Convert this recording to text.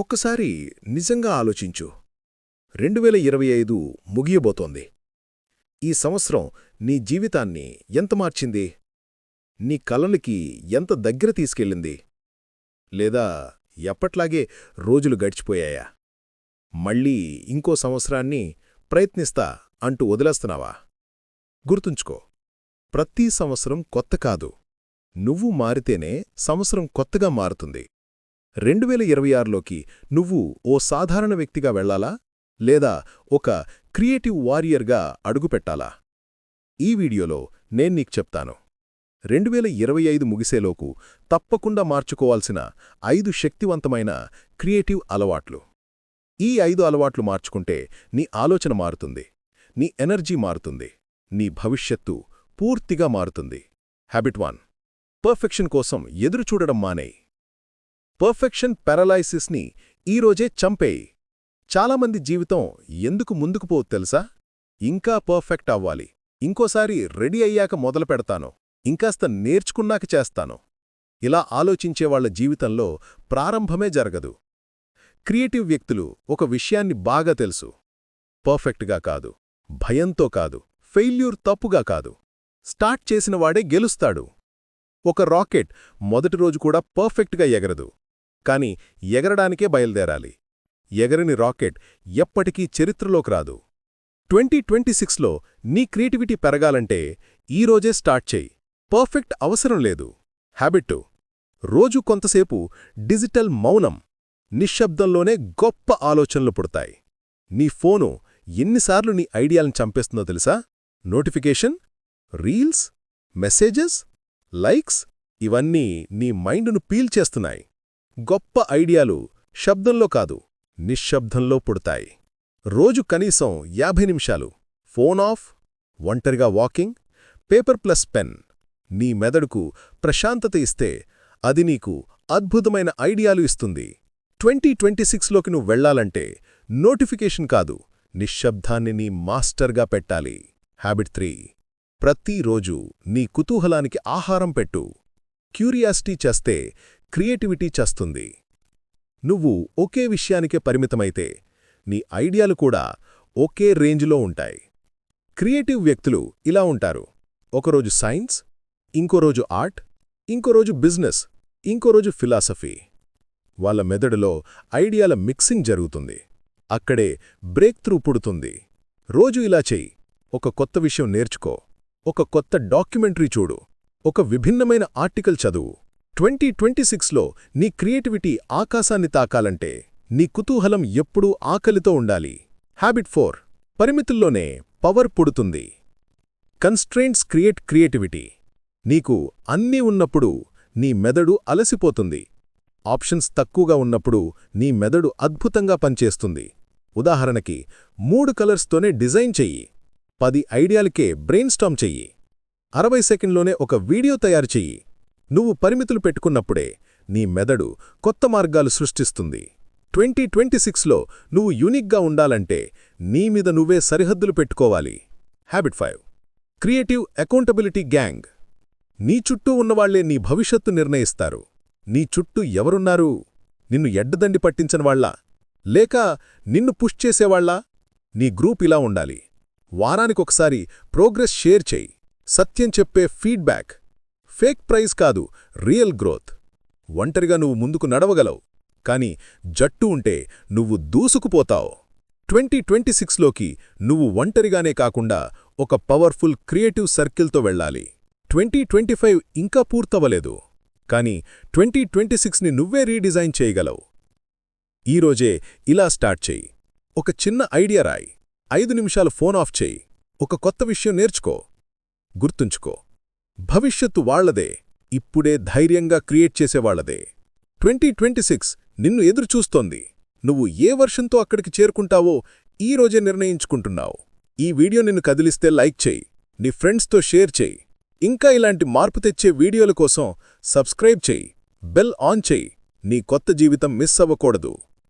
ఒక్కసారి నిజంగా ఆలోచించు. రెండు వేల ఇరవై ఐదు ముగియబోతోంది. ఈ సంవత్సరం నీ జీవితాన్ని ఎంత మార్చింది? నీ కలలకి ఎంత దగ్గర తీసుకెళ్ళింది? లేదా ఎప్పట్లాగే రోజులు గడిచిపోయాయా? మళ్ళీ ఇంకో సంవత్సరాన్ని ప్రయత్నిస్తా అంటూ వదిలేస్తున్నావా? గుర్తుంచుకో ప్రతి సంవత్సరం కొత్త కాదు. నువ్వు మారితేనే సంవత్సరం కొత్తగా మారుతుంది. రెండు వేల ఇరవై ఆరులోకి నువ్వు ఓ సాధారణ వ్యక్తిగా వెళ్ళాలా లేదా ఒక క్రియేటివ్ వారియర్గా అడుగుపెట్టాలా ఈ వీడియోలో నేను నీకు చెప్తాను. రెండు వేల ఇరవై ఐదు ముగిసేలోకు తప్పకుండా మార్చుకోవాల్సిన ఐదు శక్తివంతమైన క్రియేటివ్ అలవాట్లు. ఈ ఐదు అలవాట్లు మార్చుకుంటే నీ ఆలోచన మారుతుంది నీ ఎనర్జీ మారుతుంది నీ భవిష్యత్తు పూర్తిగా మారుతుంది. హ్యాబిట్ వన్ పర్ఫెక్షన్ కోసం ఎదురుచూడడం మానేయి. పర్ఫెక్షన్ పారలైసిస్ని ఈరోజే చంపేయి. చాలామంది జీవితం ఎందుకు ముందుకు పోవు తెలుసా? ఇంకా పర్ఫెక్ట్ అవ్వాలి. ఇంకోసారి రెడీ అయ్యాక మొదలు పెడతాను. ఇంకాస్త నేర్చుకున్నాక చేస్తాను. ఇలా ఆలోచించేవాళ్ళ జీవితంలో ప్రారంభమే జరగదు. క్రియేటివ్ వ్యక్తులు ఒక విషయాన్ని బాగా తెలుసు. పర్ఫెక్ట్గా కాదు. భయంతో కాదు. ఫెయిల్యూర్ తప్పుగా కాదు. స్టార్ట్ చేసినవాడే గెలుస్తాడు. ఒక రాకెట్ మొదటి రోజు కూడా పర్ఫెక్ట్గా ఎగరదు. కాని ఎగరడానికే బయలుదేరాలి. ఎగరని రాకెట్ ఎప్పటికీ చరిత్రలోకి రాదు. ట్వంటీ ట్వంటీ సిక్స్లో నీ క్రియేటివిటీ పెరగాలంటే ఈరోజే స్టార్ట్ చేయి. పర్ఫెక్ట్ అవసరం లేదు. హ్యాబిట్టు. రోజు కొంతసేపు డిజిటల్ మౌనం నిశ్శబ్దంలోనే గొప్ప ఆలోచనలు పుడతాయి. నీ ఫోను ఎన్నిసార్లు నీ ఐడియాలను చంపేస్తుందో తెలుసా? నోటిఫికేషన్? రీల్స్? మెసేజెస్? లైక్స్? ఇవన్నీ నీ మైండును పీల్ చేస్తున్నాయి. గొప్ప ఐడియాలు శబ్దంలో కాదు నిశ్శబ్దంలో పుడతాయి. రోజు కనీసం యాభై నిమిషాలు. ఫోన్ ఆఫ్ ఒంటరిగా వాకింగ్ పేపర్ ప్లస్ పెన్. నీ మెదడుకు ప్రశాంతత ఇస్తే అది నీకు అద్భుతమైన ఐడియాలు ఇస్తుంది. ట్వంటీ ట్వంటీ సిక్స్లోకి నువ్వు వెళ్ళాలంటే నోటిఫికేషన్ కాదు నిశ్శబ్దాన్ని నీ మాస్టర్గా పెట్టాలి. Habit three. ప్రతిరోజు నీ కుతూహలానికి ఆహారం పెట్టు. క్యూరియాసిటీ చేస్తే క్రియేటివిటీ చేస్తుంది. నువ్వు ఒకే విషయానికే పరిమితమైతే నీ ఐడియాలు కూడా ఒకే రేంజ్లో ఉంటాయి. క్రియేటివ్ వ్యక్తులు ఇలా ఉంటారు. ఒకరోజు సైన్స్ ఇంకోరోజు ఆర్ట్ ఇంకోరోజు బిజినెస్ ఇంకోరోజు ఫిలాసఫీ. వాళ్ళ మెదడులో ఐడియాల మిక్సింగ్ జరుగుతుంది. అక్కడే బ్రేక్ త్రూ పుడుతుంది. రోజు ఇలా చెయ్యి. ఒక కొత్త విషయం నేర్చుకో. ఒక కొత్త డాక్యుమెంటరీ చూడు. ఒక విభిన్నమైన ఆర్టికల్ చదువు. ట్వంటీ ట్వంటీ సిక్స్లో నీ క్రియేటివిటీ ఆకాశాన్ని తాకాలంటే నీ కుతూహలం ఎప్పుడూ ఆకలితో ఉండాలి. హ్యాబిట్ ఫోర్ పరిమితుల్లోనే పవర్ పుడుతుంది. కన్స్ట్రెయింట్స్ క్రియేట్ క్రియేటివిటీ నీకు అన్నీ ఉన్నప్పుడు నీ మెదడు అలసిపోతుంది. ఆప్షన్స్ తక్కువగా ఉన్నప్పుడు నీ మెదడు అద్భుతంగా పనిచేస్తుంది. ఉదాహరణకి మూడు కలర్స్తోనే డిజైన్ చెయ్యి. పది ఐడియాలకే బ్రెయిన్ స్టామ్ చెయ్యి. అరవై సెకండ్లోనే ఒక వీడియో తయారు చెయ్యి. నువ్వు పరిమితులు పెట్టుకున్నప్పుడే నీ మెదడు కొత్త మార్గాలు సృష్టిస్తుంది. ట్వంటీ ట్వంటీ సిక్స్లో నువ్వు యూనిక్గా ఉండాలంటే నీ మీద నువ్వే సరిహద్దులు పెట్టుకోవాలి. Habit five creative accountability gang నీ చుట్టూ ఉన్నవాళ్ళే నీ భవిష్యత్తు నిర్ణయిస్తారు. నీ చుట్టూ ఎవరున్నారు? నిన్ను ఎడ్డదండి పట్టించనివాళ్ళా లేక నిన్ను పుష్ చేసేవాళ్ళా నీ గ్రూప్ ఇలా ఉండాలి. వారానికొకసారి ప్రోగ్రెస్ షేర్ చేయి. సత్యం చెప్పే ఫీడ్బ్యాక్. ఫేక్ ప్రైజ్ కాదు రియల్ గ్రోత్. ఒంటరిగా నువ్వు ముందుకు నడవగలవు కాని జట్టు ఉంటే నువ్వు దూసుకుపోతావు. ట్వంటీ ట్వంటీ సిక్స్లోకి నువ్వు ఒంటరిగానే కాకుండా ఒక పవర్ఫుల్ క్రియేటివ్ సర్కిల్తో వెళ్ళాలి. ట్వంటీ ట్వంటీ ఫైవ్ ఇంకా పూర్తవలేదు కాని ట్వంటీ ట్వంటీ సిక్స్ని నువ్వే రీడిజైన్ చేయగలవు. ఈరోజే ఇలా స్టార్ట్ చెయ్యి ఒక చిన్న ఐడియా రాయి. ఐదు నిమిషాలు ఫోన్ ఆఫ్ చెయ్యి ఒక కొత్త విషయం నేర్చుకో. గుర్తుంచుకో. భవిష్యత్తు వాళ్ళదే ఇప్పుడే ధైర్యంగా క్రియేట్ చేసేవాళ్ళదే ట్వంటీ ట్వంటీ సిక్స్ నిన్ను ఎదురుచూస్తోంది నువ్వు ఏ వర్షంతో అక్కడికి చేరుకుంటావో ఈరోజే నిర్ణయించుకుంటున్నావు. ఈ వీడియో నిన్ను కదిలిస్తే లైక్ చేయి. నీ ఫ్రెండ్స్తో షేర్ చేయి. ఇంకా ఇలాంటి మార్పు తెచ్చే వీడియోల కోసం సబ్స్క్రైబ్ చేయి. బెల్ ఆన్ చేయి. నీ కొత్త జీవితం మిస్ అవ్వకూడదు.